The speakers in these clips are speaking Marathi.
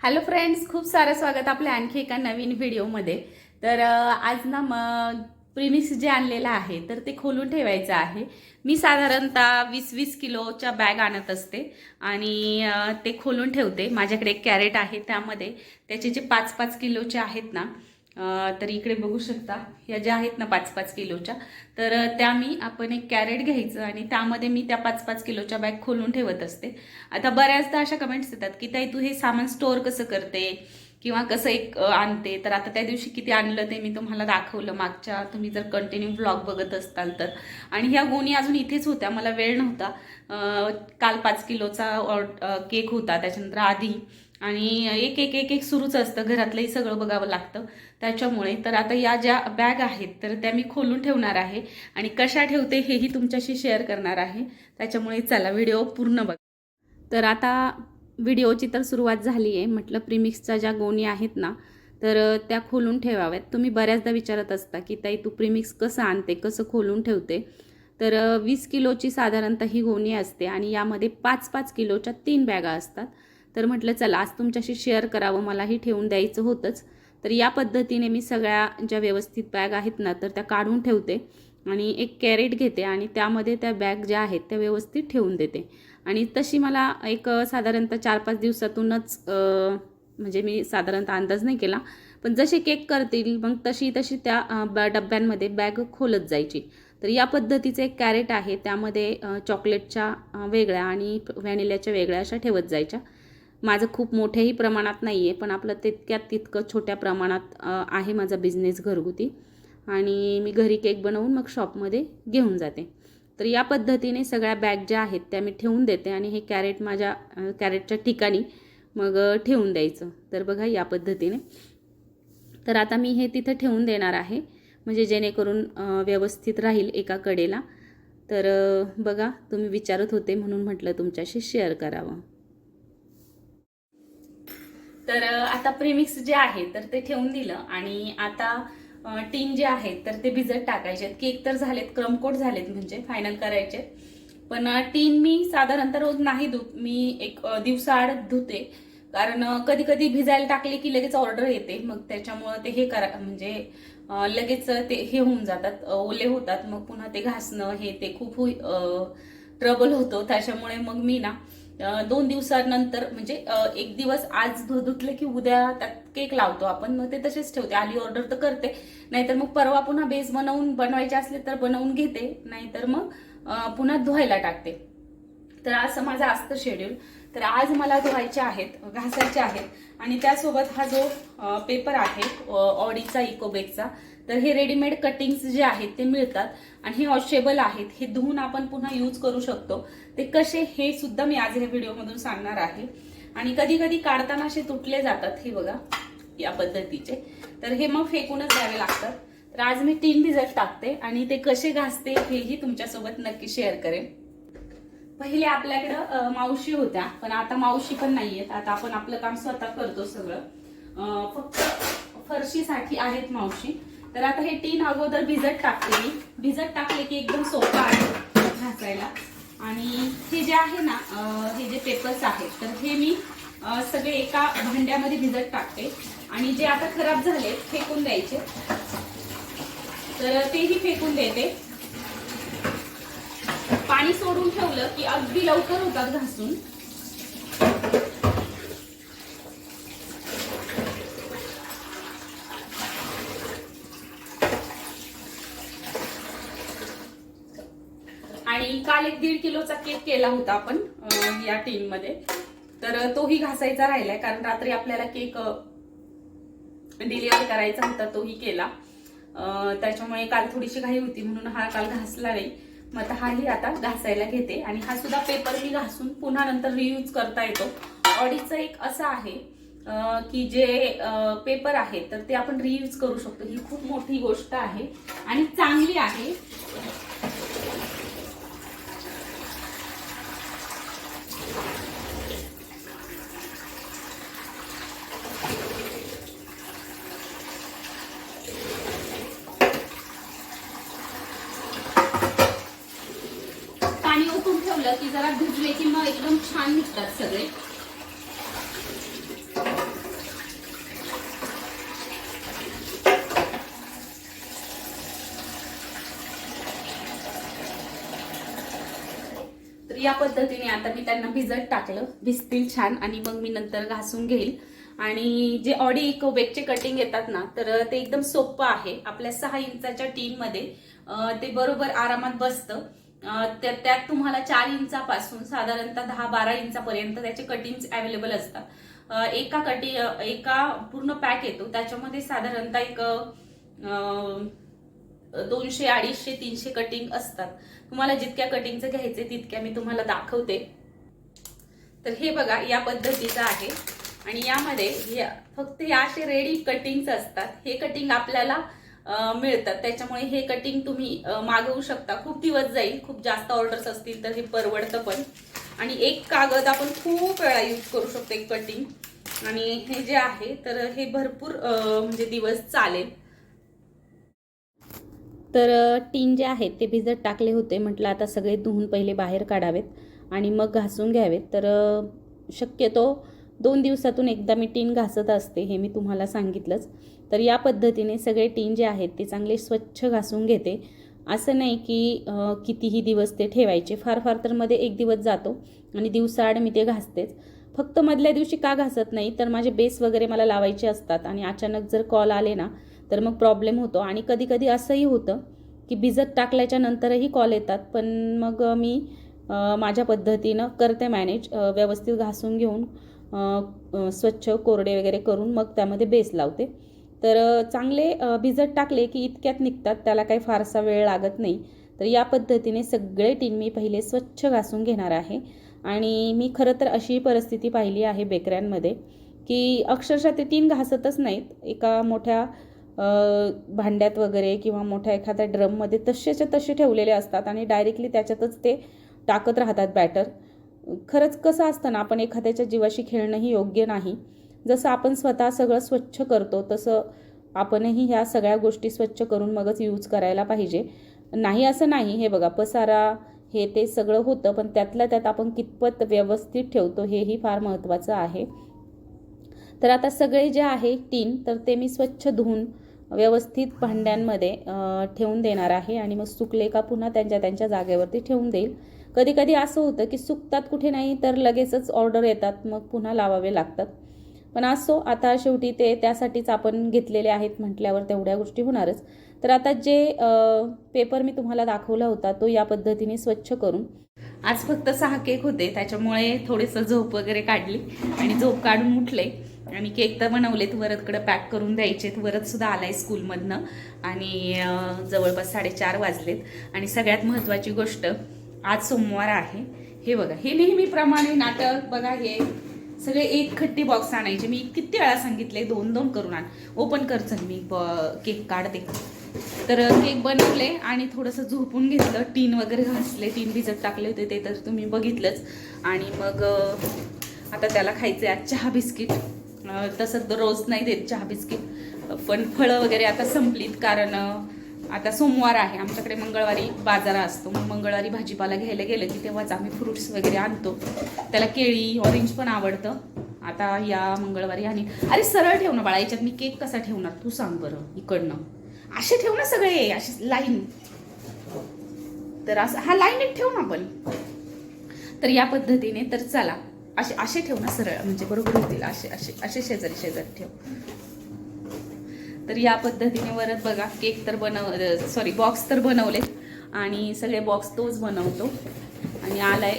हॅलो फ्रेंड्स खूप सारं स्वागत आपल्या आणखी एका नवीन व्हिडिओमध्ये. तर आज ना मग प्रिमिक्स जे आणलेलं आहे तर ते खोलून ठेवायचं आहे. मी साधारणतः वीस वीस किलोच्या बॅग आणत असते आणि ते खोलून ठेवते. माझ्याकडे एक कॅरेट आहे त्यामध्ये. त्याचे जे पाच पाच किलोचे आहेत ना तर इकडे बघू शकता. या ज्या आहेत ना पाच पाच किलोच्या तर त्या मी आपण एक कॅरेट घ्यायचं आणि त्यामध्ये मी त्या पाच पाच किलोच्या बॅग खोलून ठेवत असते. आता बऱ्याचदा अशा कमेंट्स येतात की ताई तू हे सामान स्टोअर कसं करते? किंवा कसं एक आणते? तर आता त्या दिवशी किती आणलं ते मी तुम्हाला दाखवलं मागच्या. तुम्ही जर कंटिन्यू ब्लॉग बघत असताल तर. आणि ह्या गोणी अजून इथेच होत्या. मला वेळ नव्हता. काल पाच किलोचा केक होता. त्याच्यानंतर आधी आणि एक एक एक एक सुरूच असतं. घरातलंही सगळं बघावं लागतं. त्याच्यामुळे तर आता या ज्या बॅग आहेत तर त्या मी खोलून ठेवणार आहे. आणि कशा ठेवते हेही तुमच्याशी शेअर करणार आहे. त्याच्यामुळे चला व्हिडिओ पूर्ण बघ. तर आता व्हिडिओची तर सुरुवात झाली आहे म्हटलं प्रिमिक्सच्या ज्या गोणी आहेत ना तर त्या खोलून ठेवाव्यात. तुम्ही बऱ्याचदा विचारत असता की ताई तू प्रिमिक्स कसं आणते? कसं खोलून ठेवते? तर वीस किलोची साधारणतः ही गोणी असते आणि यामध्ये पाच पाच किलोच्या तीन बॅगा असतात. तर म्हटलं चला आज तुमच्याशी शेअर करावं मलाही ठेवून द्यायचं होतंच. तर या पद्धतीने मी सगळ्या ज्या व्यवस्थित बॅग आहेत ना तर त्या काढून ठेवते आणि एक कॅरेट घेते आणि त्यामध्ये त्या बॅग ज्या आहेत त्या व्यवस्थित ठेवून देते. आणि तशी मला एक साधारणतः चार पाच दिवसातूनच म्हणजे मी साधारणतः अंदाज नाही केला पण जसे केक करतील मग तशी तशी त्या ब- डब्यांमध्ये बॅग खोलत जायची. तर या पद्धतीचं एक कॅरेट आहे त्यामध्ये चॉकलेटच्या वेगळ्या आणि व्हॅनिल्याच्या वेगळ्या अशा ठेवत जायच्या. माझं खूप मोठ्याही प्रमाणात नाही आहे पण आपलं तितक्यात तितकं छोट्या प्रमाणात आहे माझा बिझनेस घरगुती. आणि मी घरी केक बनवून मग शॉपमध्ये घेऊन जाते. तर या पद्धतीने सगळ्या बॅग ज्या आहेत त्या मी ठेवून देते आणि हे कॅरेट माझ्या कॅरेटच्या ठिकाणी मग ठेवून द्यायचं. तर बघा या पद्धतीने. तर आता मी हे तिथं ठेवून देणार आहे. म्हणजे जेणेकरून व्यवस्थित राहील एका कडेला. तर बघा तुम्ही विचारत होते म्हणून म्हटलं तुमच्याशी शेअर करावं. तर आता प्रीमिक्स जे आहे तर ते ठेवून दिलं. आणि आता टीन जे आहेत तर ते भिजत टाकायचे केक तर झालेत क्रमकोट झालेत म्हणजे फायनल करायचे पण टीन मी साधारणतः रोज नाही धुत. मी एक दिवसाआड धुते. कारण कधी कधी भिजायला टाकले की लगेच ऑर्डर येते. मग त्याच्यामुळं ते हे करा म्हणजे लगेच ते हे होऊन जातात. ओले होतात. मग पुन्हा ते घासणं हे ते खूप ट्रबल होतो. त्याच्यामुळे मग मी ना दोन दिवसानंतर म्हणजे एक दिवस आज धु- की उद्या त्यात केक लावतो आपण मग ते तसेच ठेवते. आली ऑर्डर तर करते. नाहीतर मग परवा पुन्हा बेस बनवून बनवायचे असले तर बनवून घेते. नाहीतर मग पुन्हा धुवायला टाकते. तर असं माझं असतं शेड्यूल तर आज मला धुवायचे आहेत घासायचे आहेत. आणि त्यासोबत हा जो पेपर आहे ऑडीचा इकोबेकचा तर हे रेडीमेड कटिंग्स जे आहेत ते मिळतात आणि हे वॉशेबल आहेत. हे धुवून आपण पुन्हा यूज करू शकतो. ते कसे हे सुद्धा मी आज या व्हिडिओमधून सांगणार आहे. आणि कधी कधी काढताना असे तुटले जातात हे बघा या पद्धतीचे. तर हे मग फेकूनच द्यावे लागतात. तर आज मी तीन भिजत टाकते आणि ते कसे घासते हेही तुमच्यासोबत नक्की शेअर करेन. पहिले आपल्याकडं मावशी होत्या पण आता मावशी पण नाहीयेत. आता आपण आपलं काम स्वतः करतो सगळं. फक्त फरशीसाठी आहेत मावशी. तर आता हे तीन अगोदर भिजत टाकते मी. भिजत टाकले की एकदम सोपं आहे घासायला आणि हे जे आहे ना हे जे पेपर्स आहेत तर हे मी सगळे एका भांड्यामध्ये भिजत टाकते. आणि जे आता खराब झाले फेकून द्यायचे. तर तेही फेकून देते. पाणी सोडून ठेवलं की अगदी लवकर होतात घासून आणि काल एक दीड किलोचा केक केला होता आपण या टीममध्ये तर तोही घासायचा राहिलाय कारण रात्री आपल्याला केक डिलिव्हर करायचा होता तोही केला. त्याच्यामुळे काल थोडीशी घाई होती म्हणून हा काल घासला नाही. मग आता हाही आता घासायला घेते आणि हा सुद्धा पेपर मी घासून पुन्हा नंतर रियूज करता येतो. ऑडीचं एक असं आहे की जे पेपर आहे तर ते आपण रियूज करू शकतो. ही खूप मोठी गोष्ट आहे आणि चांगली आहे. झालं की जरा भिजले की मग एकदम छान निघतात सगळे. तर या पद्धतीने आता मी त्यांना भिजत टाकलं. भिजतील छान आणि मग मी नंतर घासून घेईल. आणि जे ऑडी वेगचे कटिंग येतात ना तर ते एकदम सोपं आहे. आपल्या सहा इंचाच्या टीनमध्ये ते बरोबर आरामात बसतं. त्यात तुम्हाला चार इंचापासून साधारणतः दहा बारा इंचापर्यंत त्याचे कटिंग्स अवेलेबल असतात. एका कटिंग एका पूर्ण पॅक येतो. त्याच्यामध्ये साधारणतः एक दोनशे अडीचशे तीनशे कटिंग असतात. तुम्हाला जितक्या कटिंगचं घ्यायचे तितक्या मी तुम्हाला दाखवते. तर हे बघा या पद्धतीचं आहे. आणि यामध्ये फक्त या असे रेडी कटिंग्स असतात. हे कटिंग आपल्याला मिळतात. त्याच्यामुळे हे कटिंग तुम्ही मागवू शकता. खूप दिवस जाईल. खूप जास्त ऑर्डर्स असतील तर हे परवडतं पण. आणि एक कागद आपण खूप वेळा यूज करू शकतो एक कटिंग आणि हे जे आहे तर हे भरपूर म्हणजे दिवस चालेल. तर टीन जे आहेत ते भिजत टाकले होते. म्हटलं आता सगळे धुवून पहिले बाहेर काढावेत आणि मग घासून घ्यावेत. तर शक्यतो दोन दिवसातून एकदा मी टीन घासत असते हे मी तुम्हाला सांगितलंच. तर या पद्धतीने सगळे टीन जे आहेत ते चांगले स्वच्छ घासून घेते. असं नाही की कितीही दिवस ते ठेवायचे. फार फार तर मध्ये एक दिवस जातो आणि दिवसाआड मी ते घासतेच. फक्त मधल्या दिवशी का घासत नाही? तर माझे बेस वगैरे मला लावायचे असतात आणि अचानक जर कॉल आले ना तर मग प्रॉब्लेम होतो. आणि कधीकधी असंही होतं की भिजत टाकल्याच्या नंतरही कॉल येतात. पण मग मी माझ्या पद्धतीनं करते मॅनेज व्यवस्थित घासून घेऊन स्वच्छ कोरडे वगैरे करून मग त्यामध्ये बेस लावते. तर चांगले भिजत टाकले की इतक्यात निघतात त्याला काही फारसा वेळ लागत नाही. तर या पद्धतीने सगळे टीन मी पहिले स्वच्छ घासून घेणार आहे. आणि मी खरं तर अशी परिस्थिती पाहिली आहे बेकऱ्यांमध्ये की अक्षरशः ते टीन घासतच नाहीत. एका मोठ्या भांड्यात वगैरे किंवा मोठ्या एखाद्या ड्रममध्ये तसेच्या तसे ठेवलेले असतात आणि डायरेक्टली त्याच्यातच ते टाकत राहतात बॅटर. खरंच कसं असतं ना आपण एखाद्याच्या जीवाशी खेळणंही योग्य नाही. जसं आपण स्वतः सगळं स्वच्छ करतो तसं आपणही ह्या सगळ्या गोष्टी स्वच्छ करून मगच यूज करायला पाहिजे. नाही असं नाही हे बघा पसारा हे ते सगळं होतं पण त्यातल्या त्यात आपण कितपत व्यवस्थित ठेवतो हेही फार महत्त्वाचं आहे. तर आता सगळे जे आहे टीन तर ते मी स्वच्छ धुवून व्यवस्थित भांड्यांमध्ये ठेवून देणार आहे आणि मग सुकले का पुन्हा त्यांच्या त्यांच्या जागेवरती ठेवून देईल. कधी कधी असं होतं की सुकतात कुठे नाही तर लगेचच ऑर्डर येतात मग पुन्हा लावावे लागतात. पण असो आता शेवटी ते त्यासाठीच आपण घेतलेले आहेत म्हटल्यावर तेवढ्या गोष्टी होणारच. तर आता जे पेपर मी तुम्हाला दाखवला होता तो या पद्धतीने स्वच्छ करून. आज फक्त सहा केक होते त्याच्यामुळे थोडंसं झोप वगैरे काढली आणि झोप काढून उठले. आणि केक तर बनवलेत वरतकडं पॅक करून द्यायचेत वरतसुद्धा आला आहे स्कूलमधनं आणि जवळपास साडेचार वाजलेत. आणि सगळ्यात महत्त्वाची गोष्ट आज सोमवार आहे. हे बघा हे नेहमीप्रमाणे नाटक बघा हे. सगळे एक खट्टी बॉक्स आणायचे. मी किती वेळा सांगितले दोन दोन करून आण. ओपन कर चल मी ब- केक काढते तर केक बनवले आणि थोडंसं झोपून घेतलं. टीन वगैरे घासले. टीन भिजत टाकले होते ते तर तुम्ही बघितलंच. आणि मग आता त्याला खायचं आज चहा बिस्किट. तसं तर रोज नाही देत चहा बिस्किट. पण फळं वगैरे आता संपलीत कारण आता सोमवार आहे. आमच्याकडे मंगळवारी बाजार असतो. मग मंगळवारी भाजीपाला घ्यायला गेलं की तेव्हाच आम्ही फ्रुट्स वगैरे आणतो. त्याला केळी ऑरेंज पण आवडतं. आता या मंगळवारी आणि अरे सरळ ठेव ना बाळा याच्यात मी केक कसा ठेवणार? तू सांग बरं इकडनं. असे ठेव ना सगळे असे लाईन तर असं हा लाईनीत ठेव ना आपण. तर या पद्धतीने तर चला. असे असे ठेव ना सरळ म्हणजे बरोबर होतील. असे असे असे शेजारी शेजारी ठेव. तर या पद्धतीने वरत बघा केक तर बनव सॉरी बॉक्स तर बनवलेत. आणि सगळे बॉक्स तोच बनवतो. आणि आलाय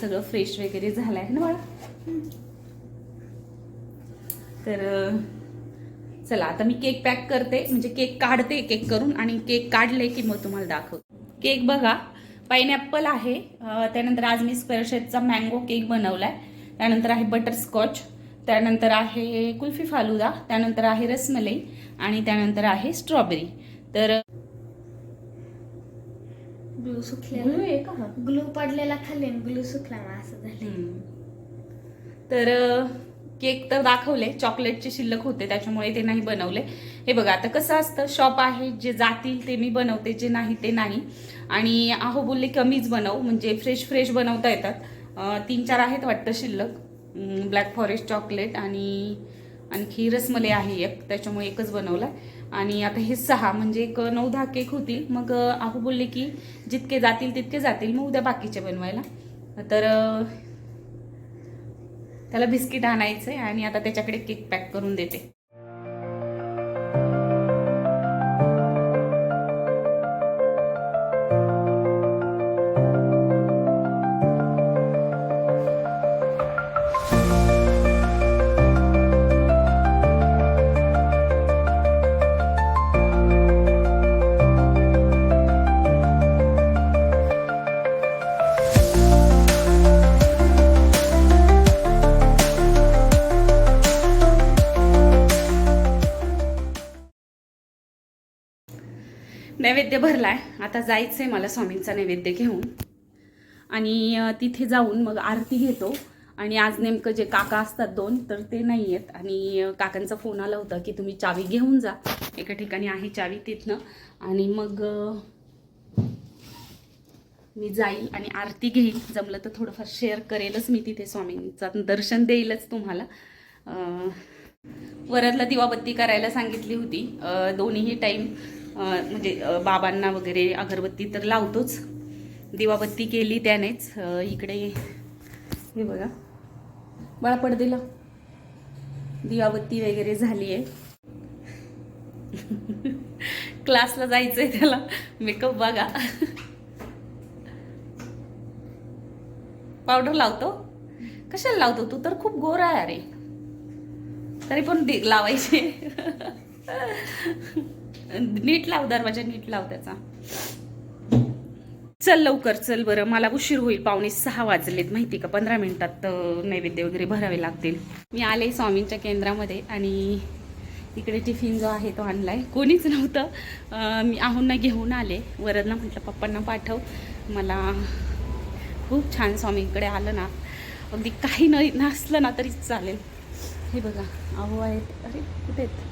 सगळं फ्रेश वगैरे झालंय ना बाळा? तर चला आता मी केक पॅक करते. म्हणजे केक काढते केक करून. आणि केक काढले की मग तुम्हाला दाखवते. केक बघा पायनॅपल आहे. त्यानंतर आज मी स्क्वेअर शेपचा मँगो केक बनवलाय. त्यानंतर आहे बटरस्कॉच त्यानंतर आहे कुल्फी फालुदा त्यानंतर आहे रसमलाई आणि त्यानंतर आहे स्ट्रॉबेरी. तर ग्लू ग्लू सुकलेला आहे का? ग्लू पडलेला खाली ग्लू सुकला मग असं झालं. तर केक तर दाखवले चॉकलेटचे शिल्लक होते त्याच्यामुळे ते नाही बनवले. हे बघा आता कसं असतं शॉप आहे जे जातील ते मी बनवते जे नाही ते नाही. आणि आहो बोलले कमीच बनव म्हणजे फ्रेश फ्रेश बनवता येतात. तीन चार आहेत वाटतं शिल्लक. ब्लॅक फॉरेस्ट चॉकलेट आणि आणखी रसमलाई आहे एक त्याच्यामुळे एकच बनवला आणि आता हे सहा म्हणजे एक नऊ दहा केक होतील. मग अ, आहो बोलले की जितके जातील तितके जातील. मग उद्या बाकीचे बनवायला. तर त्याला बिस्किट आणायचं आहे आणि आता त्याच्याकडे केक पॅक करून देते. नैवेद्य भरला आहे आता जायचं आहे मला स्वामींचा नैवेद्य घेऊन. आणि तिथे जाऊन मग आरती घेतो. आणि आज नेमकं जे काका असतात दोन तर ते नाही आहेत आणि काकांचा फोन आला होता की तुम्ही चावी घेऊन जा. एका ठिकाणी आहे चावी तिथनं. आणि मग मी जाईल आणि आरती घेईल. जमलं तर थोडंफार शेअर करेलच मी तिथे स्वामींचं. दर्शन देईलच तुम्हाला. वरदला दिवाबत्ती करायला सांगितली होती. दोन्हीही टाईम म्हणजे बाबांना वगैरे अगरबत्ती तर लावतोच. दिवाबत्ती केली त्यानेच. इकडे हे बघा. बाळा पडदेला. दिवाबत्ती वगैरे झाली आहे क्लासला जायचंय त्याला. मेकअप बघा. पावडर लावतो? कशाला लावतो? तू तर खूप गोरा आहे अरे. तरी पण दे- लावायचे. नीट लाव दरवाजा नीट लाव त्याचा. चल लवकर चल बरं. मला उशीर होईल. पावणे सहा वाजलेत. माहिती का? पंधरा मिनिटात नैवेद्य वगैरे भरावे लागतील. मी आले स्वामींच्या केंद्रामध्ये आणि इकडे टिफिन जो आहे तो आणला आहे कोणीच नव्हतं. मी आहूंना घेऊन आले. वरदना म्हटलं पप्पांना पाठव. मला खूप छान स्वामींकडे आलं ना. अगदी काही न नसलं ना तरी चालेल. हे बघा अहो आहेत. अरे कुठे आहेत?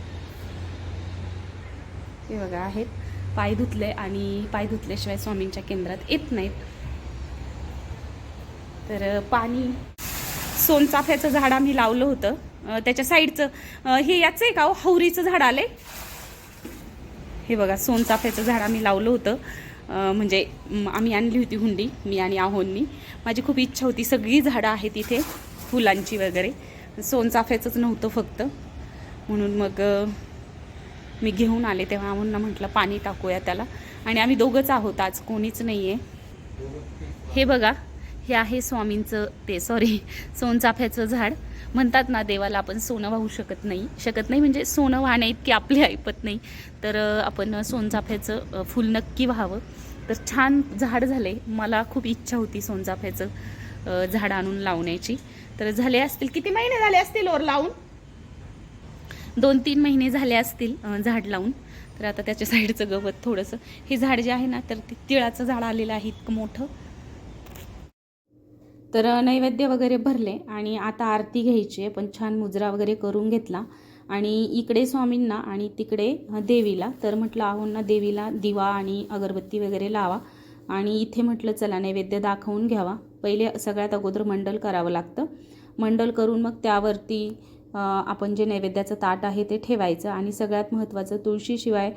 हे बघा आहेत. पाय धुतले आणि पाय धुतल्याशिवाय स्वामींच्या केंद्रात येत नाहीत. तर पाणी सोनचाफ्याचं झाड आम्ही लावलं होतं. त्याच्या साईडचं हे याचं आहे का हो? हौरीचं झाड आले हे बघा सोनचाफ्याचं झाड आम्ही लावलं होतं. म्हणजे आम्ही आणली होती हुंडी मी आणि आहोंनी. माझी खूप इच्छा होती सगळी झाडं आहेत इथे फुलांची वगैरे. सोनचाफ्याचंच नव्हतं फक्त. म्हणून मग मी घेऊन आले तेव्हा म्हणून म्हटलं पाणी टाकूया त्याला. आणि आम्ही दोघंच आहोत आज कोणीच नाही आहे हे बघा हे आहे स्वामींचं ते सॉरी सोनचाफ्याचं झाड. म्हणतात ना देवाला आपण सोनं वाहू शकत नाही. शकत नाही म्हणजे सोनं वाहण्या इतकी आपली ऐपत नाही. तर आपण सोनचाफ्याचं फुल नक्की व्हावं. तर छान झाड झाले. मला खूप इच्छा होती सोनचाफ्याचं झाड आणून लावण्याची. तर झाले असतील किती महिने झाले असतील और लावून? दोन तीन महिने झाले असतील झाड लावून. तर आता त्याच्या साईडचं गवत थोडंसं. हे झाड जे आहे ना तर ते तिळाचं झाड आलेलं आहे इतकं मोठं. तर नैवेद्य वगैरे भरले आणि आता आरती घ्यायची आहे. पण छान मुजरा वगैरे करून घेतला. आणि इकडे स्वामींना आणि तिकडे देवीला. तर म्हटलं आहोंना देवीला दिवा आणि अगरबत्ती वगैरे लावा. आणि इथे म्हटलं चला नैवेद्य दाखवून घ्यावा. पहिले सगळ्यात अगोदर मंडल करावं लागतं. मंडल करून मग त्यावरती आपण जे नैवेद्याचं ताट आहे ते ठेवायचं आणि सगळ्यात महत्त्वाचं तुळशीशिवाय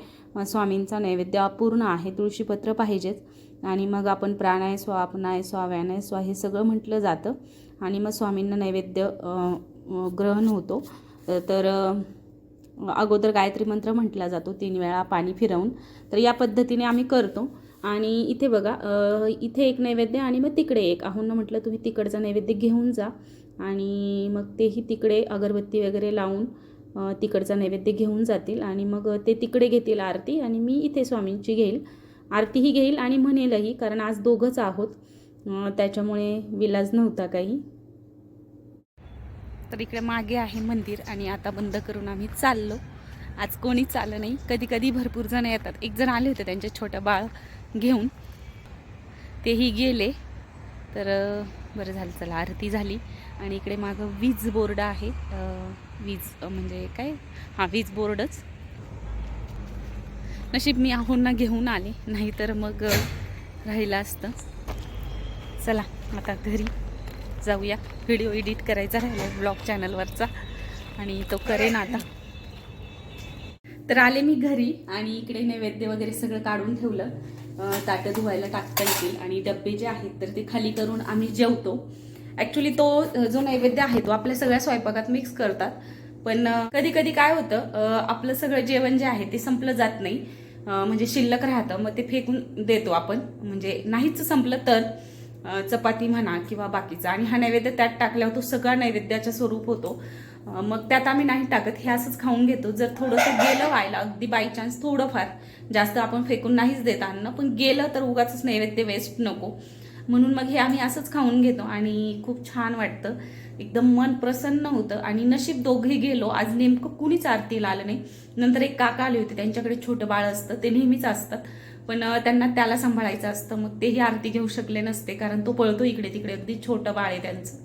स्वामींचा नैवेद्य अपूर्ण आहे तुळशीपत्र पाहिजेच. आणि मग आपण प्राणाय स्वापनाय स्वाव्यानाय स्वा हे सगळं म्हटलं जातं. आणि मग स्वामींना नैवेद्य ग्रहण होतो. तर अगोदर गायत्री मंत्र म्हटला जातो तीन वेळा पाणी फिरवून. तर या पद्धतीने आम्ही करतो. आणि इथे बघा इथे एक नैवेद्य आणि मग तिकडे एक. आहून म्हटलं तुम्ही तिकडचा नैवेद्य घेऊन जा. आणि मग तेही तिकडे अगरबत्ती वगैरे लावून तिकडचा नैवेद्य घेऊन जातील आणि मग ते तिकडे घेतील आरती आणि मी इथे स्वामींची घेईल. आरतीही घेईल आणि म्हणेलही कारण आज दोघंच आहोत. त्याच्यामुळे विलाज नव्हता काही. तर इकडे मागे आहे मंदिर आणि आता बंद करून आम्ही चाललो. आज कोणीच आलं नाही. कधी कधी भरपूर जण येतात. एक जण आले होते त्यांच्या छोटं बाळ घेऊन. तेही गेले. तर बरं झालं चला आरती झाली. आणि इकडे मागं वीज बोर्ड आहे. वीज म्हणजे काय? हां वीज बोर्डच. नशीब मी आहोंना घेऊन आले नाहीतर मग राहिलं असतं. चला आता घरी जाऊया. व्हिडिओ एडिट करायचा राहिला ब्लॉग चॅनलवरचा. आणि तो करेन आता. तर आले मी घरी आणि इकडे नैवेद्य वगैरे सगळं काढून ठेवलं. ताटं धुवायला टाकता येतील. आणि डब्बे जे आहेत तर ते खाली करून आम्ही जेवतो. ॲक्च्युली तो जो नैवेद्य आहे तो आपल्या सगळ्या स्वयंपाकात मिक्स करतात. पण कधी कधी काय होतं आपलं सगळं जेवण जे आहे ते संपलं जात नाही. म्हणजे शिल्लक राहतं मग ते फेकून देतो आपण. म्हणजे नाहीच संपलं तर चपाती म्हणा किंवा बाकीचा. आणि हा नैवेद्य त्यात टाकल्यावर तो सगळा नैवेद्याचा स्वरूप होतो. मग त्यात आम्ही नाही टाकत हे असंच खाऊन घेतो. जर थोडंसं गेलं व्हायला अगदी बाय चान्स थोडंफार जास्त आपण फेकून नाहीच देत अन्न. पण गेलं तर उगाच नैवेद्य वेस्ट नको. म्हणून मग हे आम्ही असंच खाऊन घेतो आणि खूप छान वाटतं. एकदम मन प्रसन्न होतं आणि नशीब दोघे गेलो. आज नेमकं कुणीच आरतीला आलं नाही. नंतर एक काका आले होते त्यांच्याकडे छोटं बाळ असतं ते नेहमीच असतात. पण त्यांना त्याला सांभाळायचं असतं मग तेही आरती घेऊ शकले नसते कारण तो पळतो इकडे तिकडे. अगदी छोटं बाळ आहे त्यांचं.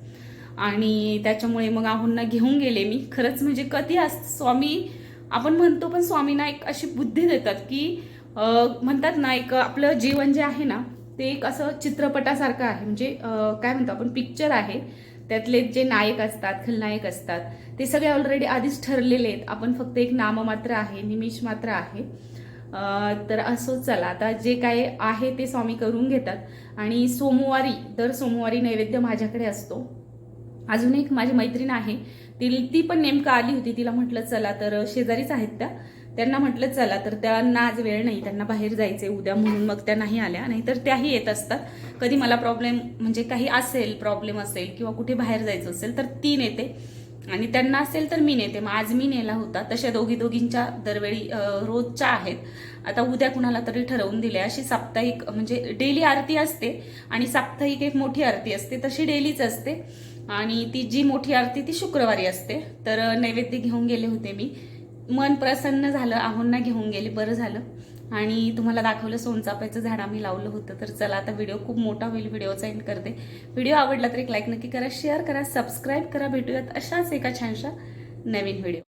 आणि त्याच्यामुळे मग आहोंना घेऊन गेले मी. खरंच म्हणजे कधी असतं स्वामी आपण म्हणतो पण स्वामींना एक अशी बुद्धी देतात की म्हणतात ना एक आपलं जीवन जे आहे ना ते एक असं चित्रपटासारखं आहे. म्हणजे काय म्हणतो आपण पिक्चर आहे. त्यातले जे नायक असतात खलनायक असतात ते सगळे ऑलरेडी आधीच ठरलेले आहेत. आपण फक्त एक नाममात्र आहे निमिष मात्र आहे. तर असो चला. आता जे काय आहे ते स्वामी करून घेतात. आणि सोमवारी दर सोमवारी नैवेद्य माझ्याकडे असतो. अजून एक माझी मैत्रीण आहे. ती ती पण नेमकं आली होती. तिला म्हटलं चला तर शेजारीच आहेत त्या. त्यांना म्हटलं चला तर त्यांना आज वेळ नाही त्यांना बाहेर जायचे उद्या म्हणून मग त्या नाही आल्या. नाहीतर त्याही येत असतात. कधी मला प्रॉब्लेम म्हणजे काही असेल प्रॉब्लेम असेल किंवा कुठे बाहेर जायचं असेल तर ती नेते. आणि त्यांना असेल तर मी नेते. मग आज मी नेला होता. तशा दोघी दोघींच्या दरवेळी रोजच्या आहेत. आता उद्या कुणाला तरी ठरवून दिले अशी साप्ताहिक म्हणजे डेली आरती असते आणि साप्ताहिक एक मोठी आरती असते. तशी डेलीच असते. आणि ती जी मोठी आरती ती शुक्रवारी असते. तर नैवेद्य घेऊन गेले होते मी. मन प्रसन्न झालं आहोंना घेऊन गेले बरं झालं. आणि तुम्हाला दाखवलं सोनचाफ्याचं झाड आम्ही लावलं होतं तर चला आता व्हिडिओ खूप मोठा होईल व्हिडिओचा एंड करते. व्हिडिओ आवडला तर एक लाईक नक्की करा शेअर करा सबस्क्राईब करा भेटूयात अशाच एका छानशा नवीन व्हिडिओ.